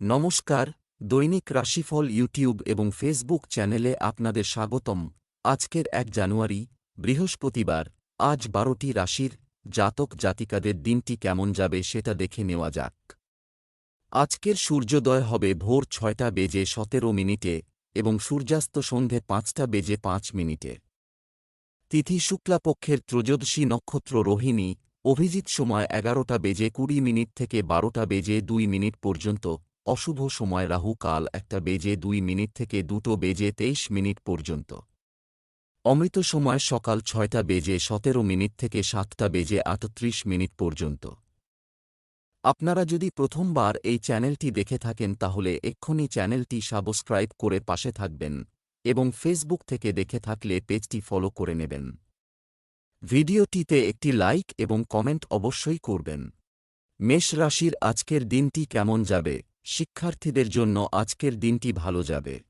নমস্কার, দৈনিক রাশিফল ইউটিউব এবং ফেসবুক চ্যানেলে আপনাদের স্বাগতম। আজকের এক জানুয়ারি, বৃহস্পতিবার, আজ বারোটি রাশির জাতক জাতিকাদের দিনটি কেমন যাবে সেটা দেখে নেওয়া যাক। আজকের সূর্যোদয় হবে ভোর ছয়টা বেজে সতেরো মিনিটে এবং সূর্যাস্ত সন্ধে পাঁচটা বেজে পাঁচ মিনিটে। তিথি শুক্লাপক্ষের ত্রয়োদশী নক্ষত্র রোহিণী, অভিজিৎ সময় এগারোটা বেজে কুড়ি মিনিট থেকে বারোটা বেজে দুই মিনিট পর্যন্ত অশুভ সময় রাহু কাল একটা বেজে দুই মিনিট থেকে দুটো বেজে তেইশ মিনিট পর্যন্ত। অমৃত সময় সকাল ছয়টা বেজে সতেরো মিনিট থেকে সাতটা বেজে আটত্রিশ মিনিট পর্যন্ত। আপনারা যদি প্রথমবার এই চ্যানেলটি দেখে থাকেন তাহলে এক্ষুনি চ্যানেলটি সাবস্ক্রাইব করে পাশে থাকবেন এবং ফেসবুক থেকে দেখে থাকলে পেজটি ফলো করে নেবেন। ভিডিওটিতে একটি লাইক এবং কমেন্ট অবশ্যই করবেন। মেষ রাশির আজকের দিনটি কেমন যাবে? শিক্ষার্থীদের জন্য আজকের দিনটি ভালো যাবে।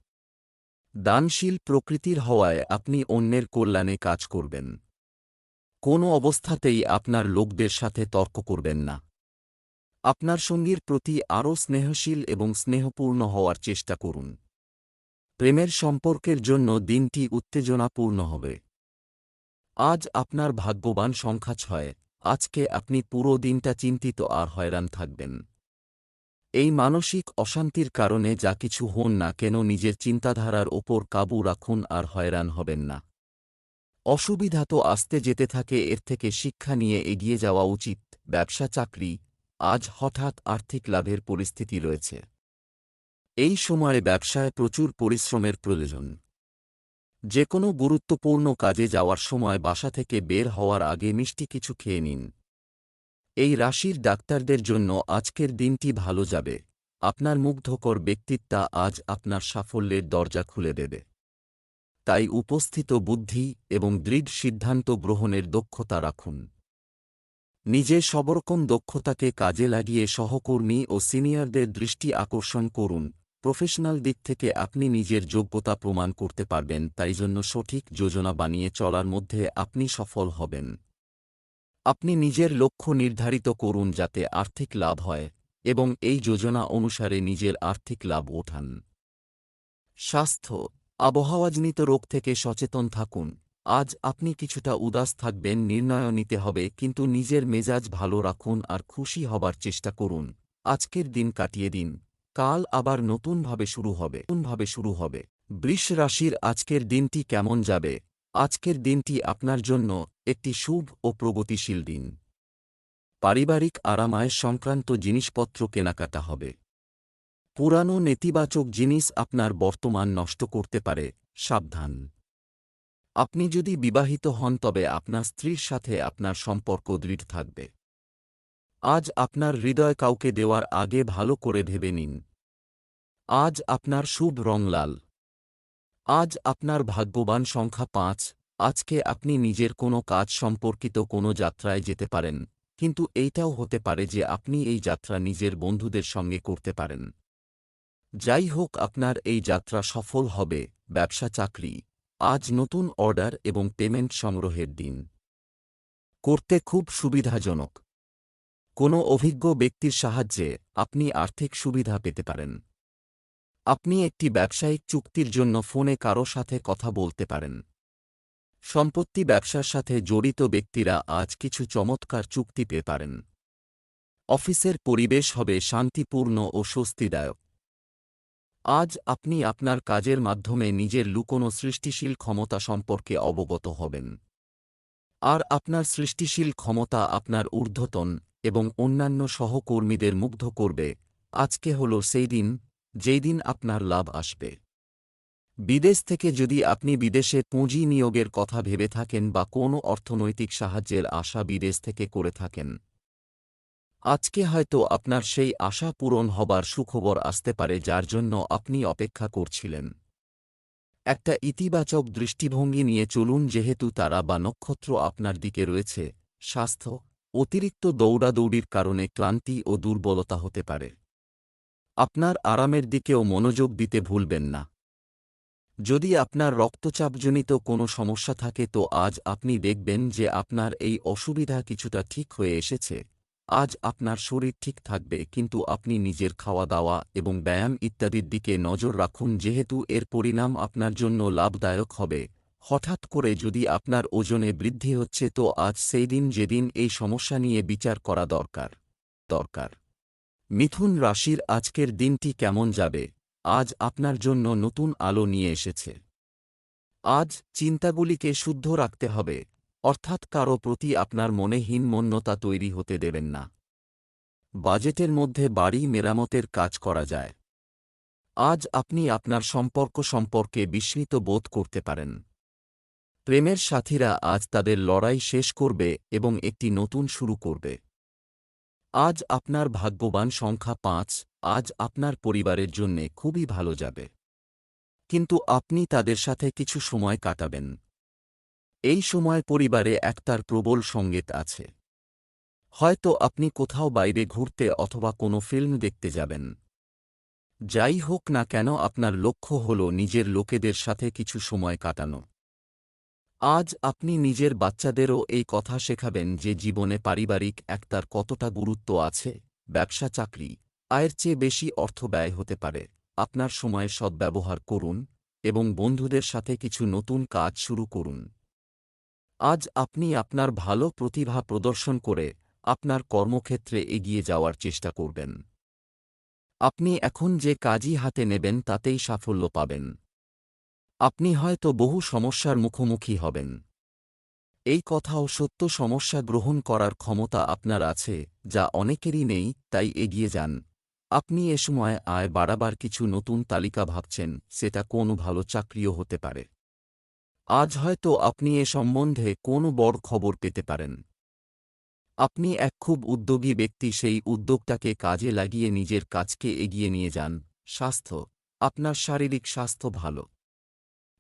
দানশীল প্রকৃতির হওয়ায় আপনি অন্যের কল্যাণে কাজ করবেন। কোনো অবস্থাতেই আপনার লোকদের সাথে তর্ক করবেন না। আপনার সঙ্গীর প্রতি আরও স্নেহশীল এবং স্নেহপূর্ণ হওয়ার চেষ্টা করুন। প্রেমের সম্পর্কের জন্য দিনটি উত্তেজনাপূর্ণ হবে। আজ আপনার ভাগ্যবান সংখ্যা ছয়। আজকে আপনি পুরো দিনটা চিন্তিত আর হয়রান থাকবেন। এই মানসিক অশান্তির কারণে যা কিছু হন না কেন নিজের চিন্তাধারার ওপর কাবু রাখুন আর হয়রান হবেন না। অসুবিধা তো আসতে যেতে থাকে, এর থেকে শিক্ষা নিয়ে এগিয়ে যাওয়া উচিত। ব্যবসা, চাকরি, আজ হঠাৎ আর্থিক লাভের পরিস্থিতি রয়েছে। এই সময়ে ব্যবসায় প্রচুর পরিশ্রমের প্রয়োজন। যে কোনো গুরুত্বপূর্ণ কাজে যাওয়ার সময় বাসা থেকে বের হওয়ার আগে মিষ্টি কিছু খেয়ে নিন। এই রাশির ডাক্তারদের জন্য আজকের দিনটি ভালো যাবে। আপনার মুগ্ধকর ব্যক্তিত্বা আজ আপনার সাফল্যের দরজা খুলে দেবে। তাই উপস্থিত বুদ্ধি এবং দৃঢ় সিদ্ধান্ত গ্রহণের দক্ষতা রাখুন। নিজে সবরকম দক্ষতাকে কাজে লাগিয়ে সহকর্মী ও সিনিয়রদের দৃষ্টি আকর্ষণ করুন। প্রফেশনাল দিক থেকে আপনি নিজের যোগ্যতা প্রমাণ করতে পারবেন, তাই জন্য সঠিক যোজনা বানিয়ে চলার মধ্যে আপনি সফল হবেন। আপনি নিজের লক্ষ্য নির্ধারিত করুন যাতে আর্থিক লাভ হয়, এবং এই যোজনা অনুসারে নিজের আর্থিক লাভ ওঠান। স্বাস্থ্য, আবহাওয়াজনিত রোগ থেকে সচেতন থাকুন। আজ আপনি কিছুটা উদাস থাকবেন, নির্ণয় নিতে হবে, কিন্তু নিজের মেজাজ ভালো রাখুন আর খুশি হবার চেষ্টা করুন। আজকের দিন কাটিয়ে দিন। কাল আবার নতুনভাবে শুরু হবে, নতুনভাবে শুরু হবে। বৃষ রাশির আজকের দিনটি কেমন যাবে? আজকের দিনটি আপনার জন্য একটি শুভ ও প্রগতিশীল দিন। পারিবারিক আরামায় সংক্রান্ত জিনিসপত্র কেনাকাটা হবে। পুরানো নেতিবাচক জিনিস আপনার বর্তমান নষ্ট করতে পারে, সাবধান। আপনি যদি বিবাহিত হন, তবে আপনার স্ত্রীর সাথে আপনার সম্পর্ক দৃঢ় থাকবে। আজ আপনার হৃদয় কাউকে দেওয়ার আগে ভালো করে ভেবে নিন। আজ আপনার শুভ রং লাল। আজ আপনার ভাগ্যবান সংখ্যা পাঁচ। আজকে আপনি নিজের কোনো কাজ সম্পর্কিত কোনো যাত্রায় যেতে পারেন, কিন্তু এইটাও হতে পারে যে আপনি এই যাত্রা নিজের বন্ধুদের সঙ্গে করতে পারেন। যাই হোক, আপনার এই যাত্রা সফল হবে, ব্যবসা, চাকরি। আজ নতুন অর্ডার এবং পেমেন্ট সংগ্রহের দিন। করতে খুব সুবিধাজনক। কোনো অভিজ্ঞ ব্যক্তির সাহায্যে আপনি আর্থিক সুবিধা পেতে পারেন। আপনি একটি ব্যবসায়িক চুক্তির জন্য ফোনে কারও সাথে কথা বলতে পারেন। সম্পত্তি ব্যবসার সাথে জড়িত ব্যক্তিরা আজ কিছু চমৎকার চুক্তি পেতে পারেন। অফিসের পরিবেশ হবে শান্তিপূর্ণ ও স্বস্তিদায়ক। আজ আপনি আপনার কাজের মাধ্যমে নিজের লুকোনো সৃষ্টিশীল ক্ষমতা সম্পর্কে অবগত হবেন। আর আপনার সৃষ্টিশীল ক্ষমতা আপনার ঊর্ধ্বতন এবং অন্যান্য সহকর্মীদের মুগ্ধ করবে। আজকে হল সেই দিন, যেই দিন আপনার লাভ আসবে। বিদেশ থেকে যদি আপনি বিদেশে পুঁজি নিয়োগের কথা ভেবে থাকেন বা কোনো অর্থনৈতিক সাহায্যের আশা বিদেশ থেকে করে থাকেন, আজকে হয়তো আপনার সেই আশা পূরণ হবার সুখবর আসতে পারে যার জন্য আপনি অপেক্ষা করছিলেন। একটা ইতিবাচক দৃষ্টিভঙ্গি নিয়ে চলুন যেহেতু তারা বা নক্ষত্র আপনার দিকে রয়েছে, স্বাস্থ্য, অতিরিক্ত দৌড়াদৌড়ির কারণে ক্লান্তি ও দুর্বলতা হতে পারে। আপনার আরামের দিকেও মনোযোগ দিতে ভুলবেন না। যদি আপনার রক্তচাপজনিত কোনো সমস্যা থাকে তো আজ আপনি দেখবেন যে আপনার এই অসুবিধা কিছুটা ঠিক হয়ে এসেছে। আজ আপনার শরীর ঠিক থাকবে কিন্তু আপনি নিজের খাওয়া দাওয়া এবং ব্যায়াম ইত্যাদির দিকে নজর রাখুন যেহেতু এর পরিণাম আপনার জন্য লাভদায়ক হবে। হঠাৎ করে যদি আপনার ওজনে বৃদ্ধি হচ্ছে তো আজ সেই দিন যেদিন এই সমস্যা নিয়ে বিচার করা দরকার। দরকার। মিথুন রাশির আজকের দিনটি কেমন যাবে? আজ আপনার জন্য নতুন আলো নিয়ে এসেছে। আজ চিন্তাগুলিকে শুদ্ধ রাখতে হবে, অর্থাৎ কারও প্রতি আপনার মনে হীনমন্যতা তৈরি হতে দেবেন না। বাজেটের মধ্যে বাড়ি মেরামতের কাজ করা যায়। আজ আপনি আপনার সম্পর্ক সম্পর্কে বিস্মিত বোধ করতে পারেন। প্রেমের সাথীরা আজ তাদের লড়াই শেষ করবে এবং একটি নতুন শুরু করবে। আজ আপনার ভাগ্যবান সংখ্যা পাঁচ আজ আপনার পরিবারের জন্যে খুবই ভালো যাবে। কিন্তু আপনি তাদের সাথে কিছু সময় কাটাবেন। এই সময় পরিবারে একতার প্রবল সংগীত আছে। হয়তো আপনি কোথাও বাইরে ঘুরতে অথবা কোনো ফিল্ম দেখতে যাবেন। যাই হোক না কেন আপনার লক্ষ্য হল নিজের লোকেদের সাথে কিছু সময় কাটানো। আজ আপনি নিজের বাচ্চাদেরও এই কথা শেখাবেন যে জীবনে পারিবারিক একতার কতটা গুরুত্ব আছে ব্যবসা চাকরি আয়ের চেয়ে বেশি অর্থ ব্যয় হতে পারে। আপনার সময়ের সদ্ব্যবহার করুন এবং বন্ধুদের সাথে কিছু নতুন কাজ শুরু করুন। আজ আপনি আপনার ভালো প্রতিভা প্রদর্শন করে আপনার কর্মক্ষেত্রে এগিয়ে যাওয়ার চেষ্টা করবেন। আপনি এখন যে কাজই হাতে নেবেন তাতেই সাফল্য পাবেন। আপনি হয়তো বহু সমস্যার মুখোমুখি হবেন। এই কথাও সত্য সমস্যা গ্রহণ করার ক্ষমতা আপনার আছে, যা অনেকেরই নেই, তাই এগিয়ে যান। আপনি এ সময় আয় বাড়াবার কিছু নতুন তালিকা ভাবছেন, সেটা কোনো ভালো চাকরিও হতে পারে। আজ হয়তো আপনি এ সম্বন্ধে কোনো বড় খবর পেতে পারেন। আপনি এক খুব উদ্যোগী ব্যক্তি, সেই উদ্যোগটাকে কাজে লাগিয়ে নিজের কাজকে এগিয়ে নিয়ে যান। স্বাস্থ্য, আপনার শারীরিক স্বাস্থ্য ভালো।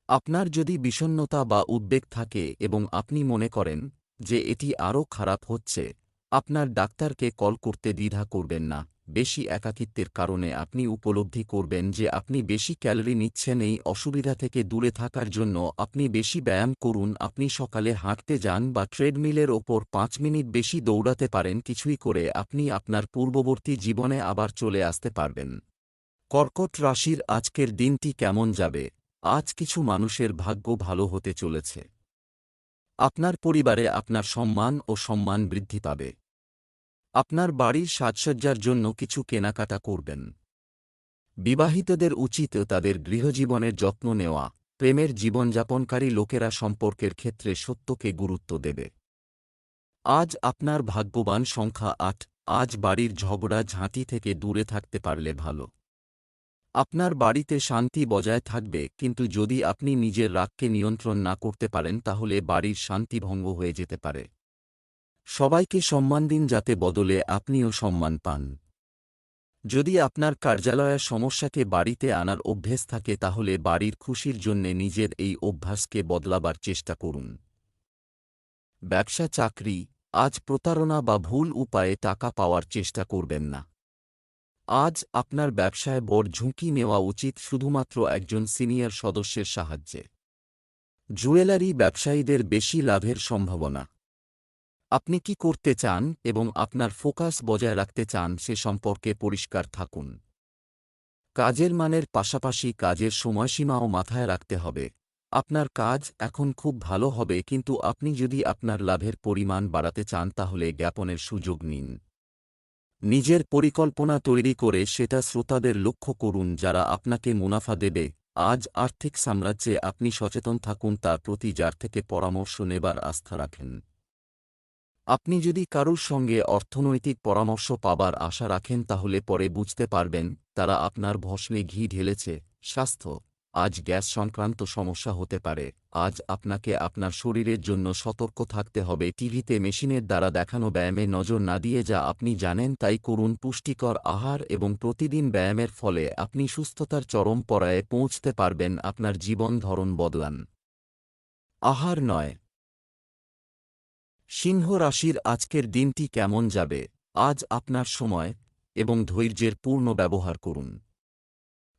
আপনার যদি বিষণ্নতা বা উদ্বেগ থাকে এবং আপনি মনে করেন যে এটি আরও খারাপ হচ্ছে, আপনার ডাক্তারকে কল করতে দ্বিধা করবেন না। বেশি একাকিত্বের কারণে আপনি উপলব্ধি করবেন যে আপনি বেশি ক্যালোরি নিচ্ছেন এই অসুবিধা থেকে দূরে থাকার জন্য আপনি বেশি ব্যায়াম করুন, আপনি সকালে হাঁটতে যান বা ট্রেডমিলের ওপর পাঁচ মিনিট বেশি দৌড়াতে পারেন কিছুই করে আপনি আপনার পূর্ববর্তী জীবনে আবার চলে আসতে পারবেন। কর্কট রাশির আজকের দিনটি কেমন যাবে? আজ কিছু মানুষের ভাগ্য ভালো হতে চলেছে। আপনার পরিবারে আপনার সম্মান ও সম্মান বৃদ্ধি পাবে। আপনার বাড়ির সাজসজ্জার জন্য কিছু কেনাকাটা করবেন। বিবাহিতদের উচিত তাদের গৃহজীবনের যত্ন নেওয়া, প্রেমের জীবনযাপনকারী লোকেরা সম্পর্কের ক্ষেত্রে সত্যকে গুরুত্ব দেবে। আজ আপনার ভাগ্যবান সংখ্যা আট, আজ বাড়ির ঝগড়া ঝাঁটি থেকে দূরে থাকতে পারলে ভালো। আপনার বাড়িতে শান্তি বজায় থাকবে, কিন্তু যদি আপনি নিজের রাগকে নিয়ন্ত্রণ না করতে পারেন তাহলে বাড়ির শান্তি ভঙ্গ হয়ে যেতে পারে। সবাইকে সম্মান দিন যাতে বদলে আপনিও সম্মান পান। যদি আপনার কার্যালয়ের সমস্যাকে বাড়িতে আনার অভ্যেস থাকে তাহলে বাড়ির খুশির জন্যে নিজের এই অভ্যাসকে বদলাবার চেষ্টা করুন। ব্যবসা, চাকরি, আজ প্রতারণা বা ভুল উপায়ে টাকা পাওয়ার চেষ্টা করবেন না। আজ আপনার ব্যবসায় বড় ঝুঁকি নেওয়া উচিত শুধুমাত্র একজন সিনিয়র সদস্যের সাহায্যে। জুয়েলারি ব্যবসায়ীদের বেশি লাভের সম্ভাবনা। আপনি কি করতে চান এবং আপনার ফোকাস বজায় রাখতে চান সে সম্পর্কে পরিষ্কার থাকুন। কাজের মানের পাশাপাশি কাজের সময়সীমাও মাথায় রাখতে হবে। আপনার কাজ এখন খুব ভালো হবে কিন্তু আপনি যদি আপনার লাভের পরিমাণ বাড়াতে চান তাহলে জ্ঞাপনের সুযোগ নিন। নিজের পরিকল্পনা তৈরি করে সেটা শ্রোতাদের লক্ষ্য করুন যারা আপনাকে মুনাফা দেবে। আজ আর্থিক সাম্রাজ্যে আপনি সচেতন থাকুন তার প্রতি যার থেকে পরামর্শ নেবার আস্থা রাখেন। আপনি যদি কারুর সঙ্গে অর্থনৈতিক পরামর্শ পাবার আশা রাখেন তাহলে পরে বুঝতে পারবেন, তারা আপনার ভসলে ঘি ঢেলেছে। স্বাস্থ্য, আজ গ্যাস সংক্রান্ত সমস্যা হতে পারে, আজ আপনাকে আপনার শরীরের জন্য সতর্ক থাকতে হবে। টিভিতে মেশিনের দ্বারা দেখানো ব্যায়ামে নজর না দিয়ে যা আপনি জানেন তাই করুন পুষ্টিকর আহার এবং প্রতিদিন ব্যায়ামের ফলে আপনি সুস্থতার চরম পরায়ে পৌঁছতে পারবেন, আপনার জীবন ধরন বদলান। আহার নয় সিংহ রাশির আজকের দিনটি কেমন যাবে? আজ আপনার সময় এবং ধৈর্যের পূর্ণ ব্যবহার করুন।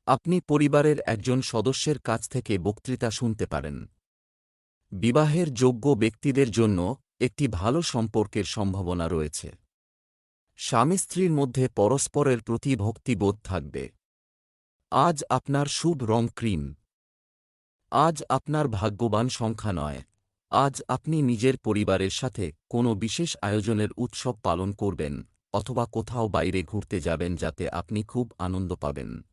আপনি পরিবারের একজন সদস্যের কাছ থেকে বক্তৃতা শুনতে পারেন। বিবাহের যোগ্য ব্যক্তিদের জন্য একটি ভালো সম্পর্কের সম্ভাবনা রয়েছে। স্বামী স্ত্রীর মধ্যে পরস্পরের প্রতি ভক্তিবোধ থাকবে। আজ আপনার শুভ রং ক্রিম। আজ আপনার ভাগ্যবান সংখ্যা নয়। আজ আপনি নিজের পরিবারের সাথে কোনো বিশেষ আয়োজনের উৎসব পালন করবেন অথবা কোথাও বাইরে ঘুরতে যাবেন যাতে আপনি খুব আনন্দ পাবেন।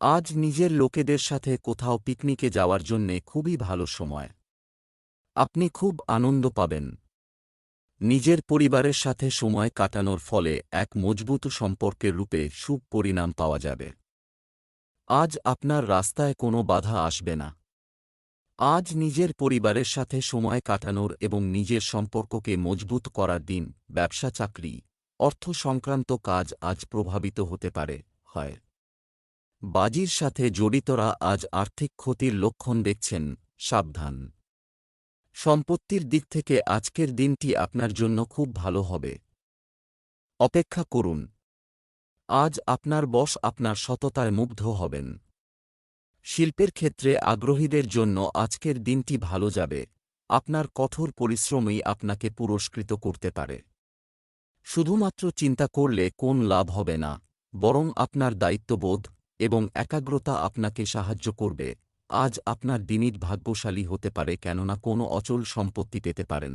আজ নিজের লোকেদের সাথে কোথাও পিকনিকে যাওয়ার জন্যে খুবই ভালো সময়। আপনি খুব আনন্দ পাবেন। নিজের পরিবারের সাথে সময় কাটানোর ফলে এক মজবুত সম্পর্কের রূপে সুপরিণাম পাওয়া যাবে। আজ আপনার রাস্তায় কোনো বাধা আসবে না। আজ নিজের পরিবারের সাথে সময় কাটানোর এবং নিজের সম্পর্ককে মজবুত করার দিন, ব্যবসা চাকরি, অর্থ সংক্রান্ত কাজ আজ প্রভাবিত হতে পারে, হয়। বাজির সাথে জড়িতরা আজ আর্থিক ক্ষতির লক্ষণ দেখছেন, সাবধান। সম্পত্তির দিক থেকে আজকের দিনটি আপনার জন্য খুব ভালো হবে। অপেক্ষা করুন। আজ আপনার বস আপনার সততায় মুগ্ধ হবেন। শিল্পের ক্ষেত্রে আগ্রহীদের জন্য আজকের দিনটি ভালো যাবে। আপনার কঠোর পরিশ্রমই আপনাকে পুরস্কৃত করতে পারে। শুধুমাত্র চিন্তা করলে কোন লাভ হবে না, বরং আপনার দায়িত্ববোধ এবং একাগ্রতা আপনাকে সাহায্য করবে। আজ আপনার দিনিত ভাগ্যশালী হতে পারে কেননা কোনো অচল সম্পত্তি পেতে পারেন।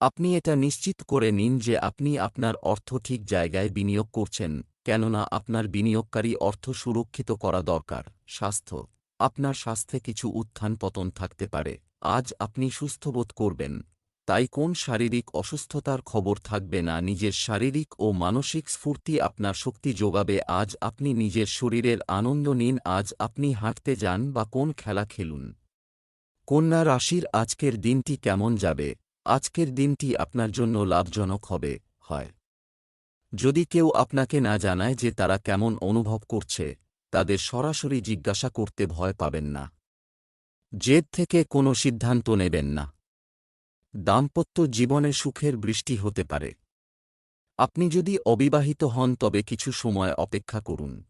আপনি এটা নিশ্চিত করে নিন যে আপনি আপনার অর্থ ঠিক জায়গায় বিনিয়োগ করছেন। কেননা আপনার বিনিয়োগকারী অর্থ সুরক্ষিত করা দরকার, স্বাস্থ্য, আপনার স্বাস্থ্যে কিছু উত্থান পতন থাকতে পারে, আজ আপনি সুস্থবোধ করবেন, তাই কোন শারীরিক অসুস্থতার খবর থাকবে না নিজের শারীরিক ও মানসিক স্ফূর্তি আপনার শক্তি যোগাবে, আজ আপনি নিজের শরীরের আনন্দ নিন, আজ আপনি হাঁটতে যান বা কোন খেলা খেলুন। কন্যা রাশির আজকের দিনটি কেমন যাবে? আজকের দিনটি আপনার জন্য লাভজনক হবে, হয়। যদি কেউ আপনাকে না জানায় যে তারা কেমন অনুভব করছে, তাদের সরাসরি জিজ্ঞাসা করতে ভয় পাবেন না। জেদ থেকে কোনো সিদ্ধান্ত নেবেন না। দাম্পত্য জীবনে সুখের বৃষ্টি হতে পারে। আপনি যদি অবিবাহিত হন, তবে কিছু সময় অপেক্ষা করুন।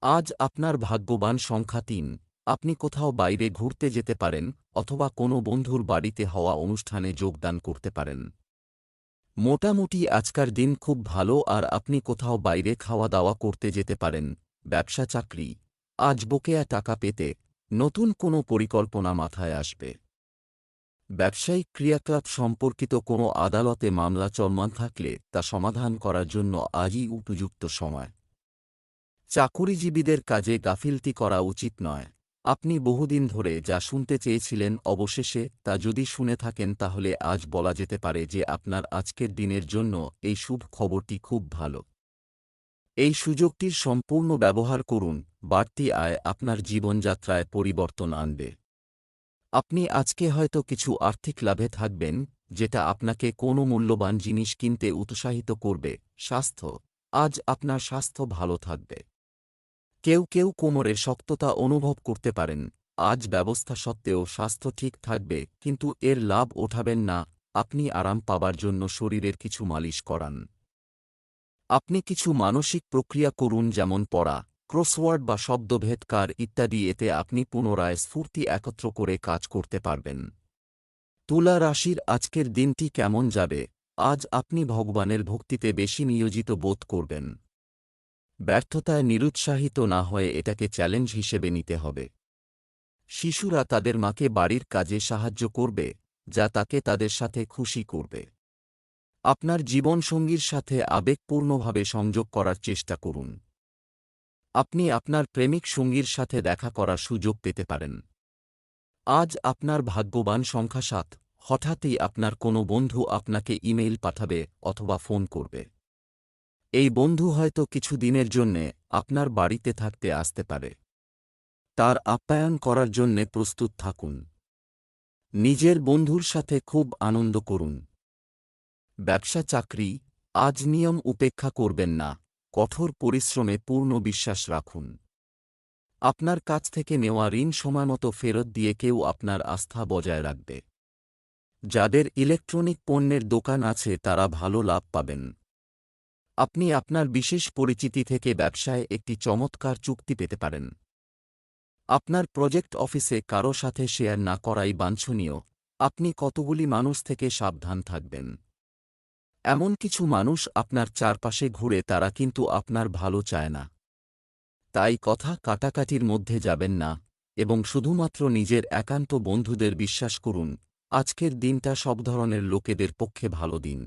আজ আপনার ভাগ্যবান সংখ্যা তিন। আপনি কোথাও বাইরে ঘুরতে যেতে পারেন, অথবা কোনো বন্ধুর বাড়িতে হওয়া অনুষ্ঠানে যোগদান করতে পারেন। মোটামুটি আজকার দিন খুব ভালো আর আপনি কোথাও বাইরে খাওয়া দাওয়া করতে যেতে পারেন, ব্যবসা চাকরি, আজ বকেয়া টাকা পেতে নতুন কোনো পরিকল্পনা মাথায় আসবে। ব্যবসায়িক ক্রিয়াকলাপ সম্পর্কিত কোনো আদালতে মামলা চলমান থাকলে তা সমাধান করার জন্য আজই উপযুক্ত সময়। চাকুরিজীবীদের কাজে গাফিলতি করা উচিত নয়। আপনি বহুদিন ধরে যা শুনতে চেয়েছিলেন অবশেষে তা যদি শুনে থাকেন তাহলে আজ বলা যেতে পারে যে আপনার আজকের দিনের জন্য এই শুভ খবরটি খুব ভালো। এই সুযোগটির সম্পূর্ণ ব্যবহার করুন, বাড়তি আয় আপনার জীবনযাত্রায় পরিবর্তন আনবে। আপনি আজকে হয়তো কিছু আর্থিক লাভে থাকবেন, যেটা আপনাকে কোনো মূল্যবান জিনিস কিনতে উৎসাহিত করবে, স্বাস্থ্য। আজ আপনার স্বাস্থ্য ভালো থাকবে। কেউ কেউ কোমরে শক্ততা অনুভব করতে পারেন। আজ ব্যবস্থা সত্ত্বেও স্বাস্থ্য ঠিক থাকবে, কিন্তু এর লাভ ওঠাবেন না। আপনি আরাম পাবার জন্য শরীরের কিছু মালিশ করান। আপনি কিছু মানসিক প্রক্রিয়া করুন যেমন পড়া, ক্রসওয়ার্ড বা শব্দভেদকার ইত্যাদি। এতে আপনি পুনরায় স্ফূর্তি একত্র করে কাজ করতে পারবেন। তুলা রাশির আজকের দিনটি কেমন যাবে? আজ আপনি ভগবানের ভক্তিতে বেশি নিয়োজিত বোধ করবেন। ব্যর্থতায় নিরুৎসাহিত না হয়ে এটাকে চ্যালেঞ্জ হিসেবে নিতে হবে। শিশুরা তাদের মাকে বাড়ির কাজে সাহায্য করবে, যা তাকে তাদের সাথে খুশি করবে। আপনার জীবনসঙ্গীর সাথে আবেগপূর্ণভাবে সংযোগ করার চেষ্টা করুন। আপনি আপনার প্রেমিক সঙ্গীর সাথে দেখা করার সুযোগ পেতে পারেন। আজ আপনার ভাগ্যবান সংখ্যা সাত হঠাৎই আপনার কোনো বন্ধু আপনাকে ইমেইল পাঠাবে অথবা ফোন করবে। এই বন্ধু হয়তো কিছু দিনের জন্যে আপনার বাড়িতে থাকতে আসতে পারে। তার আপ্যায়ন করার জন্যে প্রস্তুত থাকুন। নিজের বন্ধুর সাথে খুব আনন্দ করুন। ব্যবসা চাকরি আজ নিয়ম উপেক্ষা করবেন না, কঠোর পরিশ্রমে পূর্ণ বিশ্বাস রাখুন। আপনার কাছ থেকে নেওয়া ঋণ সময়মতো ফেরত দিয়ে কেউ আপনার আস্থা বজায় রাখবে। যাদের ইলেকট্রনিক পণ্যের দোকান আছে তারা ভালো লাভ পাবেন। আপনি আপনার বিশেষ পরিচিতি থেকে ব্যবসায় একটি চমৎকার চুক্তি পেতে পারেন। আপনার প্রজেক্ট অফিসে কারও সাথে শেয়ার না করাই বাঞ্ছনীয়। আপনি কতগুলি মানুষ থেকে সাবধান থাকবেন। এমন কিছু মানুষ আপনার চারপাশে ঘুরে তারা কিন্তু আপনার ভালো চায় না। তাই কথা কাটাকাটির মধ্যে যাবেন না এবং শুধুমাত্র নিজের একান্ত বন্ধুদের বিশ্বাস করুন, আজকের দিনটা সব ধরনের লোকেদের পক্ষে ভালো দিন।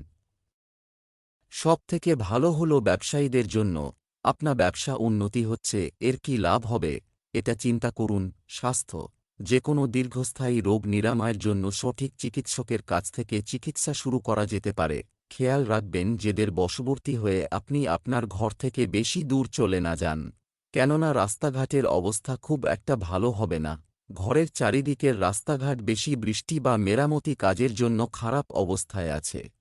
সব থেকে ভালো হল ব্যবসায়ীদের জন্য আপনার ব্যবসা উন্নতি হচ্ছে, এর কি লাভ হবে? এটা চিন্তা করুন, স্বাস্থ্য যে কোনো দীর্ঘস্থায়ী রোগ নিরাময়ের জন্য সঠিক চিকিৎসকের কাছ থেকে চিকিৎসা শুরু করা যেতে পারে। খেয়াল রাখবেন যেদের বশবর্তী হয়ে আপনি আপনার ঘর থেকে বেশি দূর চলে না যান। কেননা রাস্তাঘাটের অবস্থা খুব একটা ভালো হবে না। ঘরের চারিদিকের রাস্তাঘাট বেশি বৃষ্টি বা মেরামতি কাজের জন্য খারাপ অবস্থায় আছে।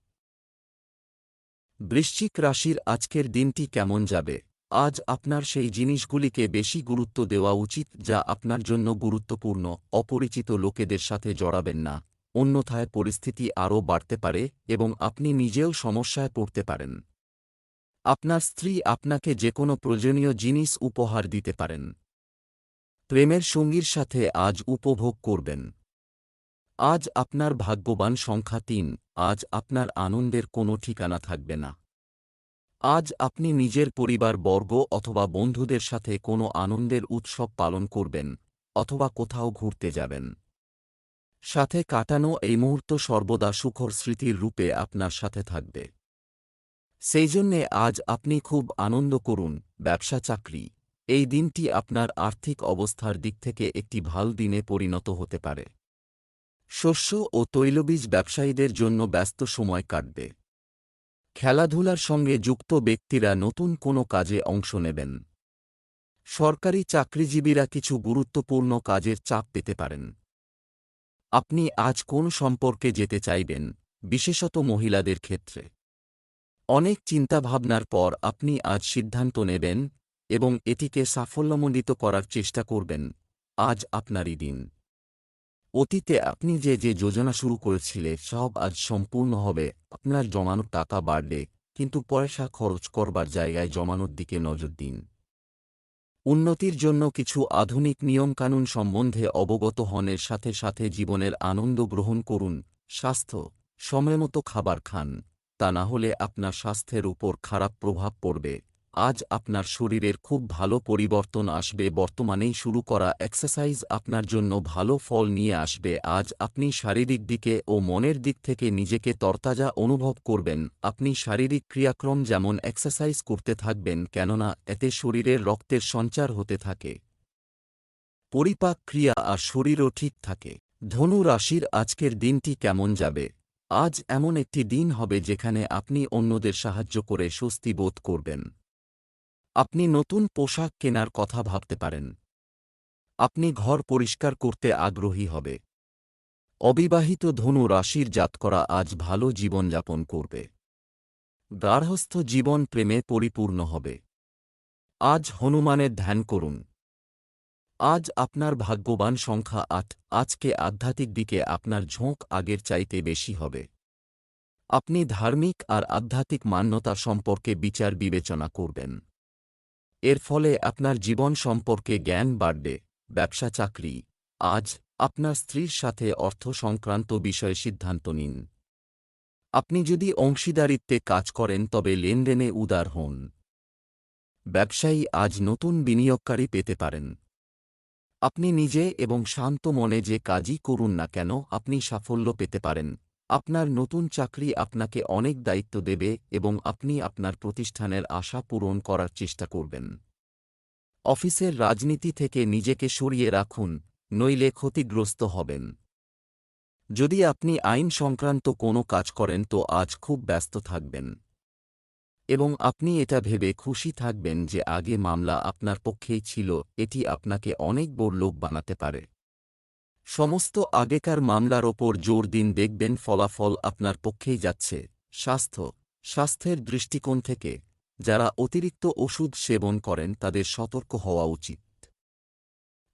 বৃশ্চিক রাশির আজকের দিনটি কেমন যাবে? আজ আপনার সেই জিনিসগুলিকে বেশি গুরুত্ব দেওয়া উচিত যা আপনার জন্য গুরুত্বপূর্ণ, অপরিচিত লোকেদের সাথে জড়াবেন না। অন্যথায় পরিস্থিতি আরও বাড়তে পারে এবং আপনি নিজেও সমস্যায় পড়তে পারেন। আপনার স্ত্রী আপনাকে যে কোনো প্রয়োজনীয় জিনিস উপহার দিতে পারেন। প্রেমের সঙ্গীর সাথে আজ উপভোগ করবেন। আজ আপনার ভাগ্যবান সংখ্যা তিন, আজ আপনার আনন্দের কোনো ঠিকানা থাকবে না। আজ আপনি নিজের পরিবার, বর্গ অথবা বন্ধুদের সাথে কোনো আনন্দের উৎসব পালন করবেন, অথবা কোথাও ঘুরতে যাবেন। সাথে কাটানো এই মুহূর্ত সর্বদা সুখর স্মৃতির রূপে আপনার সাথে থাকবে। সেই জন্যে আজ আপনি খুব আনন্দ করুন, ব্যবসা, চাকরি। এই দিনটি আপনার আর্থিক অবস্থার দিক থেকে একটি ভালো দিনে পরিণত হতে পারে। শস্য ও তৈলবীজ ব্যবসায়ীদের জন্য ব্যস্ত সময় কাটবে। খেলাধুলার সঙ্গে যুক্ত ব্যক্তিরা নতুন কোনো কাজে অংশ নেবেন। সরকারি চাকরিজীবীরা কিছু গুরুত্বপূর্ণ কাজের চাপ পেতে পারেন। আপনি আজ কোন সম্পর্কে যেতে চাইবেন, বিশেষত মহিলাদের ক্ষেত্রে? অনেক চিন্তাভাবনার পর আপনি আজ সিদ্ধান্ত নেবেন এবং এটিকে সাফল্যমণ্ডিত করার চেষ্টা করবেন। আজ আপনারই দিন। অতীতে আপনি যে যে যোজনা শুরু করেছিলে, সব আজ সম্পূর্ণ হবে, আপনার জমানো টাকা বাড়বে, কিন্তু পয়সা খরচ করবার জায়গায় জমানোর দিকে নজর দিন। উন্নতির জন্য কিছু আধুনিক নিয়মকানুন সম্বন্ধে অবগত হনের সাথে সাথে জীবনের আনন্দ গ্রহণ করুন, স্বাস্থ্য সময়মতো খাবার খান, তা না হলে আপনার স্বাস্থ্যের উপর খারাপ প্রভাব পড়বে। আজ আপনার শরীরের খুব ভালো পরিবর্তন আসবে, বর্তমানেই শুরু করা এক্সারসাইজ আপনার জন্য ভালো ফল নিয়ে আসবে। আজ আপনি শারীরিক দিকে ও মনের দিক থেকে নিজেকে তরতাজা অনুভব করবেন। আপনি শারীরিক ক্রিয়াক্রম যেমন এক্সারসাইজ করতে থাকবেন, কেননা এতে শরীরের রক্তের সঞ্চার হতে থাকে। পরিপাক ক্রিয়া আর শরীরও ঠিক থাকে। ধনু রাশির আজকের দিনটি কেমন যাবে? আজ এমন একটি দিন হবে যেখানে আপনি অন্যদের সাহায্য করে স্বস্তি বোধ করবেন। আপনি নতুন পোশাক কেনার কথা ভাবতে পারেন। আপনি ঘর পরিষ্কার করতে আগ্রহী হবে। অবিবাহিত ধনু রাশির জাতকরা আজ ভালো জীবনযাপন করবে। গার্হস্থ জীবন প্রেমে পরিপূর্ণ হবে। আজ হনুমানের ধ্যান করুন। আজ আপনার ভাগ্যবান সংখ্যা আট, আজকে আধ্যাত্মিক দিকে আপনার ঝোঁক আগের চাইতে বেশি হবে। আপনি ধার্মিক আর আধ্যাত্মিক মান্যতা সম্পর্কে বিচার বিবেচনা করবেন। এর ফলে আপনার জীবন সম্পর্কে জ্ঞান বাড়বে, ব্যবসা, চাকরি। আজ আপনার স্ত্রীর সাথে অর্থ সংক্রান্ত বিষয়ে সিদ্ধান্ত নিন। আপনি যদি অংশীদারিত্বে কাজ করেন, তবে লেনদেনে উদার হন। ব্যবসায়ী আজ নতুন বিনিয়োগকারী পেতে পারেন। আপনি নিজে এবং শান্ত মনে যে কাজই করুন না কেন, আপনি সাফল্য পেতে পারেন। আপনার নতুন চাকরি আপনাকে অনেক দায়িত্ব দেবে এবং আপনি আপনার প্রতিষ্ঠানের আশা পূরণ করার চেষ্টা করবেন। অফিসের রাজনীতি থেকে নিজেকে সরিয়ে রাখুন, নইলে ক্ষতিগ্রস্ত হবেন। যদি আপনি আইন সংক্রান্ত কোনো কাজ করেন তো আজ খুব ব্যস্ত থাকবেন। এবং আপনি এটা ভেবে খুশি থাকবেন যে আগে মামলা আপনার পক্ষেই ছিল, এটি আপনাকে অনেক বড় লোক বানাতে পারে। সমস্ত আগেকার মামলার ওপর জোর দিন দেখবেন ফলাফল আপনার পক্ষেই যাচ্ছে। স্বাস্থ্য, স্বাস্থ্যের দৃষ্টিকোণ থেকে, যারা অতিরিক্ত ওষুধ সেবন করেন তাদের সতর্ক হওয়া উচিত।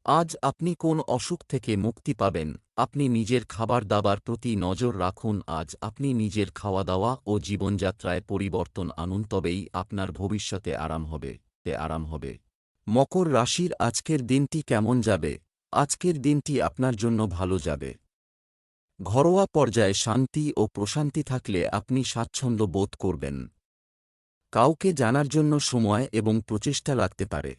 আজ আপনি কোন অসুখ থেকে মুক্তি পাবেন? আপনি নিজের খাবার দাবার প্রতি নজর রাখুন, আজ আপনি নিজের খাওয়া দাওয়া ও জীবনযাত্রায় পরিবর্তন আনুন, তবেই আপনার ভবিষ্যতে আরাম হবে, তে আরাম হবে। মকর রাশির আজকের দিনটি কেমন যাবে? আজকের দিনটি আপনার জন্য ভালো যাবে। ঘরোয়া পর্যায়ে শান্তি ও প্রশান্তি থাকলে আপনি স্বাচ্ছন্দ্য বোধ করবেন। কাউকে জানার জন্য সময় এবং প্রচেষ্টা লাগতে পারে।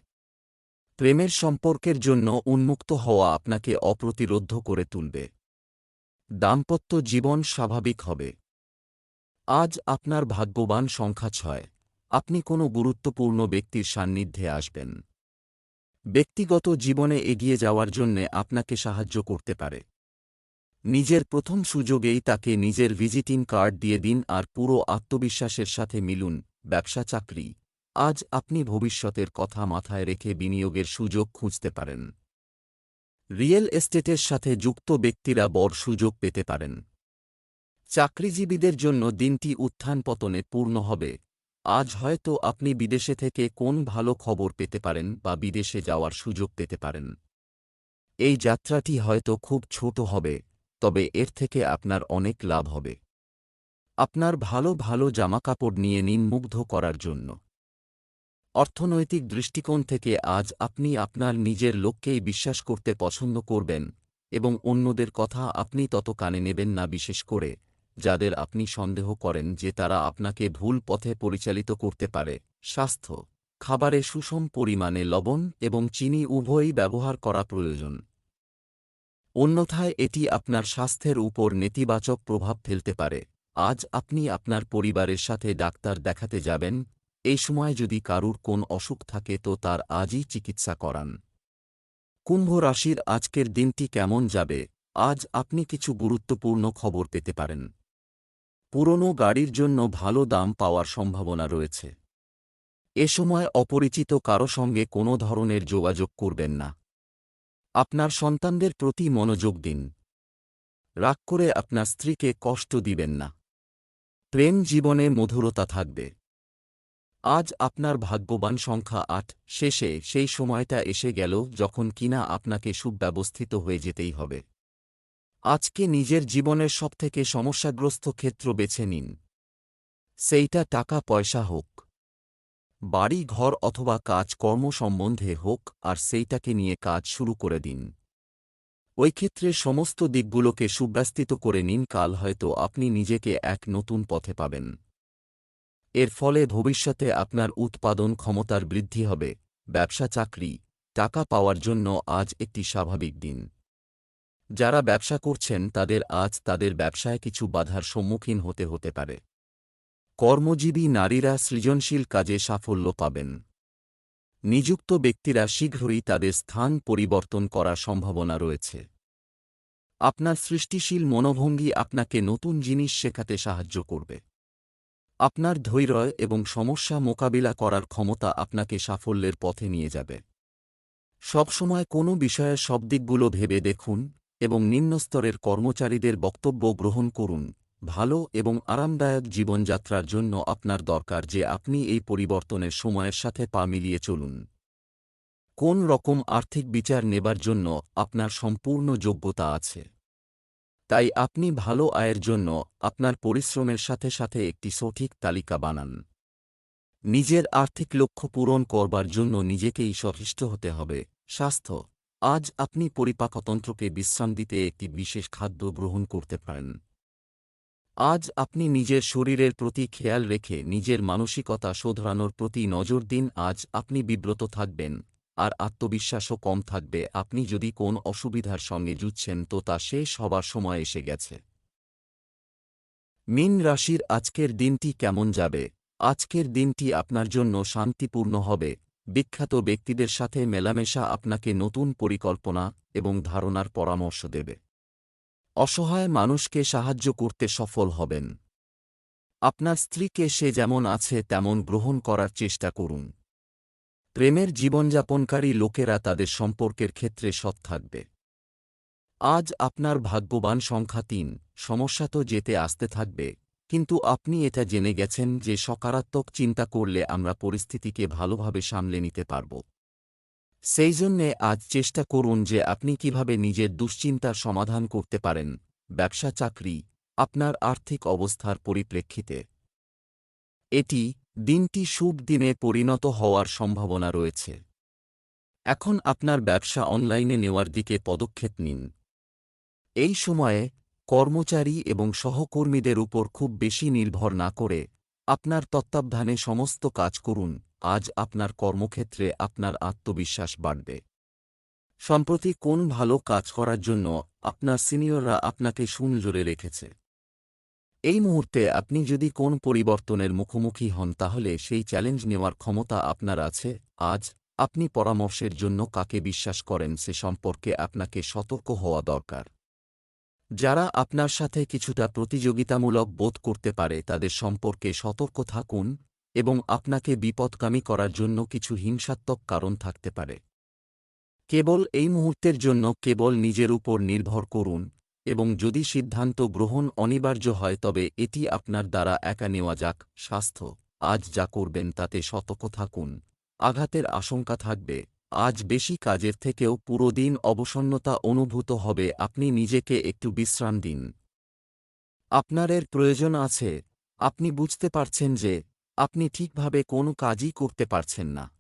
প্রেমের সম্পর্কের জন্য উন্মুক্ত হওয়া আপনাকে অপ্রতিরোধ করে তুলবে। দাম্পত্য জীবন স্বাভাবিক হবে। আজ আপনার ভাগ্যবান সংখ্যা ছয়। আপনি কোনো গুরুত্বপূর্ণ ব্যক্তির সান্নিধ্যে আসবেন। ব্যক্তিগত জীবনে এগিয়ে যাওয়ার জন্যে আপনাকে সাহায্য করতে পারে। নিজের প্রথম সুযোগেই তাকে নিজের ভিজিটিং কার্ড দিয়ে দিন আর পুরো আত্মবিশ্বাসের সাথে মিলুন, ব্যবসা চাকরি। আজ আপনি ভবিষ্যতের কথা মাথায় রেখে বিনিয়োগের সুযোগ খুঁজতে পারেন। রিয়েল এস্টেটের সাথে যুক্ত ব্যক্তিরা বড় সুযোগ পেতে পারেন। চাকরিজীবীদের জন্য দিনটি উত্থান পতনে পূর্ণ হবে। আজ হয়তো আপনি বিদেশে থেকে কোন ভালো খবর পেতে পারেন বা বিদেশে যাওয়ার সুযোগ পেতে পারেন। এই যাত্রাটি হয়তো খুব ছোট হবে, তবে এর থেকে আপনার অনেক লাভ হবে। আপনার ভালো ভালো জামাকাপড় নিয়ে নিন মুগ্ধ করার জন্য। অর্থনৈতিক দৃষ্টিকোণ থেকে আজ আপনি আপনার নিজের লোককেই বিশ্বাস করতে পছন্দ করবেন এবং অন্যদের কথা আপনি তত কানে নেবেন না, বিশেষ করে যাদের আপনি সন্দেহ করেন যে তারা আপনাকে ভুল পথে পরিচালিত করতে পারে। স্বাস্থ্য। খাবারে সুষম পরিমাণে লবণ এবং চিনি উভয়ই ব্যবহার করা প্রয়োজন। অন্যথায় এটি আপনার স্বাস্থ্যের উপর নেতিবাচক প্রভাব ফেলতে পারে। আজ আপনি আপনার পরিবারের সাথে ডাক্তার দেখাতে যাবেন। এই সময় যদি কারুর কোন অসুখ থাকে তো তার আজই চিকিৎসা করান। কুম্ভ রাশির আজকের দিনটি কেমন যাবে? আজ আপনি কিছু গুরুত্বপূর্ণ খবর পেতে পারেন। পুরনো গাড়ির জন্য ভালো দাম পাওয়ার সম্ভাবনা রয়েছে। এ সময় অপরিচিত কারও সঙ্গে কোনো ধরনের যোগাযোগ করবেন না। আপনার সন্তানদের প্রতি মনোযোগ দিন। রাগ করে আপনার স্ত্রীকে কষ্ট দিবেন না। প্রেম জীবনে মধুরতা থাকবে। আজ আপনার ভাগ্যবান সংখ্যা আট, শেষে সেই সময়টা এসে গেল যখন কিনা আপনাকে সুব্যবস্থিত হয়ে যেতেই হবে। আজকে নিজের জীবনের সবথেকে সমস্যাগ্রস্ত ক্ষেত্র বেছে নিন। সেইটা টাকা পয়সা হোক। বাড়ি, ঘর অথবা কাজ কর্ম সম্বন্ধে হোক আর সেইটাকে নিয়ে কাজ শুরু করে দিন। ওই ক্ষেত্রে সমস্ত দিকগুলোকে সুব্যস্তিত করে নিন, কাল হয়তো আপনি নিজেকে এক নতুন পথে পাবেন। এর ফলে ভবিষ্যতে আপনার উৎপাদন ক্ষমতার বৃদ্ধি হবে, ব্যবসা, চাকরি, টাকা পাওয়ার জন্য আজ একটি স্বাভাবিক দিন। যারা ব্যবসা করছেন, তাদের আজ তাদের ব্যবসায় কিছু বাধার সম্মুখীন হতে হতে পারে। কর্মজীবী নারীরা সৃজনশীল কাজে সাফল্য পাবেন। নিযুক্ত ব্যক্তিরা শীঘ্রই তাদের স্থান পরিবর্তন করার সম্ভাবনা রয়েছে। আপনার সৃষ্টিশীল মনোভঙ্গি আপনাকে নতুন জিনিস শেখাতে সাহায্য করবে। আপনার ধৈর্য এবং সমস্যা মোকাবিলা করার ক্ষমতা আপনাকে সাফল্যের পথে নিয়ে যাবে। সবসময় কোনো বিষয়ের সব দিকগুলো ভেবে দেখুন এবং নিম্নস্তরের কর্মচারীদের বক্তব্য গ্রহণ করুন। ভালো এবং আরামদায়ক জীবনযাত্রার জন্য আপনার দরকার যে আপনি এই পরিবর্তনের সময়ের সাথে পা মিলিয়ে চলুন। কোন রকম আর্থিক বিচার নেবার জন্য আপনার সম্পূর্ণ যোগ্যতা আছে? তাই আপনি ভালো আয়ের জন্য আপনার পরিশ্রমের সাথে সাথে একটি সঠিক তালিকা বানান। নিজের আর্থিক লক্ষ্য পূরণ করবার জন্য নিজেকেই সহিষ্ঠ হতে হবে। স্বাস্থ্য আজ আপনি পরিপাকতন্ত্রকে বিশ্রাম দিতে একটি বিশেষ খাদ্য গ্রহণ করতে পারেন। আজ আপনি নিজের শরীরের প্রতি খেয়াল রেখে নিজের মানসিকতা শোধরানোর প্রতি নজর দিন, আজ আপনি বিব্রত থাকবেন, আর আত্মবিশ্বাসও কম থাকবে। আপনি যদি কোন অসুবিধার সঙ্গে জুঝছেন তো তা শেষ হবার সময় এসে গেছে। মিন রাশির আজকের দিনটি কেমন যাবে? আজকের দিনটি আপনার জন্য শান্তিপূর্ণ হবে। বিখ্যাত ব্যক্তিদের সাথে মেলামেশা আপনাকে নতুন পরিকল্পনা এবং ধারণার পরামর্শ দেবে। অসহায় মানুষকে সাহায্য করতে সফল হবেন। আপনার স্ত্রীকে সে যেমন আছে তেমন গ্রহণ করার চেষ্টা করুন। প্রেমের জীবনযাপনকারী লোকেরা তাদের সম্পর্কের ক্ষেত্রে সৎ থাকবে। আজ আপনার ভাগ্যবান সংখ্যা তিন, সমস্যা তো যেতে আসতে থাকবে। কিন্তু আপনি এটা জেনে গেছেন যে সকারাত্মক চিন্তা করলে আমরা পরিস্থিতিকে ভালোভাবে সামলে নিতে পারব। সেই জন্যে আজ চেষ্টা করুন যে আপনি কীভাবে নিজের দুশ্চিন্তার সমাধান করতে পারেন। ব্যবসা চাকরি, আপনার আর্থিক অবস্থার পরিপ্রেক্ষিতে। এটি দিনটি শুভ দিনে পরিণত হওয়ার সম্ভাবনা রয়েছে। এখন আপনার ব্যবসা অনলাইনে নেওয়ার দিকে পদক্ষেপ নিন। এই সময়ে কর্মচারী এবং সহকর্মীদের উপর খুব বেশি নির্ভর না করে আপনার তত্ত্বাবধানে সমস্ত কাজ করুন, আজ আপনার কর্মক্ষেত্রে আপনার আত্মবিশ্বাস বাড়বে। সম্প্রতি কোন ভালো কাজ করার জন্য আপনার সিনিয়ররা আপনাকে সুনজরে রেখেছে? এই মুহূর্তে আপনি যদি কোন পরিবর্তনের মুখোমুখি হন তাহলে সেই চ্যালেঞ্জ নেওয়ার ক্ষমতা আপনার আছে, আজ আপনি পরামর্শের জন্য কাকে বিশ্বাস করেন সে সম্পর্কে আপনাকে সতর্ক হওয়া দরকার। যারা আপনার সাথে কিছুটা প্রতিযোগিতামূলক বোধ করতে পারে, তাদের সম্পর্কে সতর্ক থাকুন এবং আপনাকে বিপদগামী করার জন্য কিছু হিংসাত্মক কারণ থাকতে পারে। কেবল এই মুহূর্তের জন্য কেবল নিজের উপর নির্ভর করুন এবং যদি সিদ্ধান্ত গ্রহণ অনিবার্য হয়, তবে এটি আপনার দ্বারা একা নেওয়া যাক। স্বাস্থ্য, আজ যা করবেন তাতে সতর্ক থাকুন। আঘাতের আশঙ্কা থাকবে। আজ বেশি কাজের থেকেও পুরো দিন অবসন্নতা অনুভূত হবে, আপনি নিজেকে একটু বিশ্রাম দিন। আপনার এর প্রয়োজন আছে। আপনি বুঝতে পারছেন যে, আপনি ঠিকভাবে কোনো কাজই করতে পারছেন না।